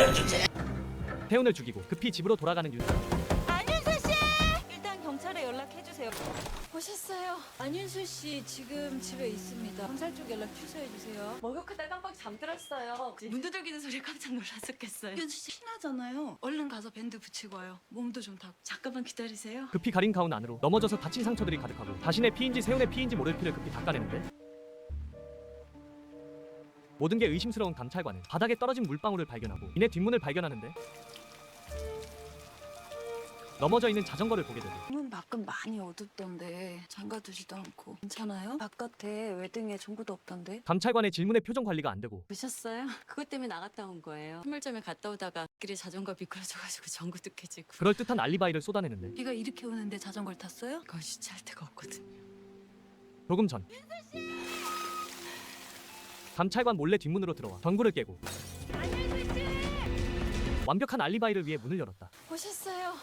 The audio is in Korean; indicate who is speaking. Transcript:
Speaker 1: 해주세요.
Speaker 2: 태훈을 죽이고 급히 집으로 돌아가는 윤서.
Speaker 3: 안윤수 씨! 일단 경찰에 연락해 주세요.
Speaker 4: 오셨어요. 안윤수 씨 지금 집에 있습니다. 경찰 쪽 연락 취소해 주세요. 목욕하다 깜빡 잠들었어요. 문 두들기는 소리에 깜짝 놀랐었겠어요. 윤수 씨 신나잖아요. 얼른 가서 밴드 붙이고 와요. 몸도 좀 닦고. 잠깐만 기다리세요.
Speaker 2: 급히 가린 가운 안으로 넘어져서 다친 상처들이 가득하고 자신의 피인지 세훈의 피인지 모를 피를 급히 닦아내는데 모든 게 의심스러운 감찰관은 바닥에 떨어진 물방울을 발견하고 이내 뒷문을 발견하는데 넘어져 있는 자전거를 보게 되고
Speaker 4: 문 밖은 많이 어둡던데 잠가두지도 않고 괜찮아요? 바깥에 외등에 전구도 없던데
Speaker 2: 감찰관의 질문에 표정 관리가 안 되고
Speaker 5: 보셨어요? 그것 때문에 나갔다 온 거예요. 선물점에 갔다 오다가 길에 자전거 미끄러져가지고 전구도 깨지고
Speaker 2: 그럴 듯한 알리바이를 쏟아내는데
Speaker 4: 비가 이렇게 오는데 자전거를 탔어요?
Speaker 5: 그건 주차할 데가 없거든요.
Speaker 2: 조금 전 감찰관 몰래 뒷문으로 들어와 전구를 깨고 완벽한 알리바이를 위해 문을 열었다.
Speaker 4: 오셨어요.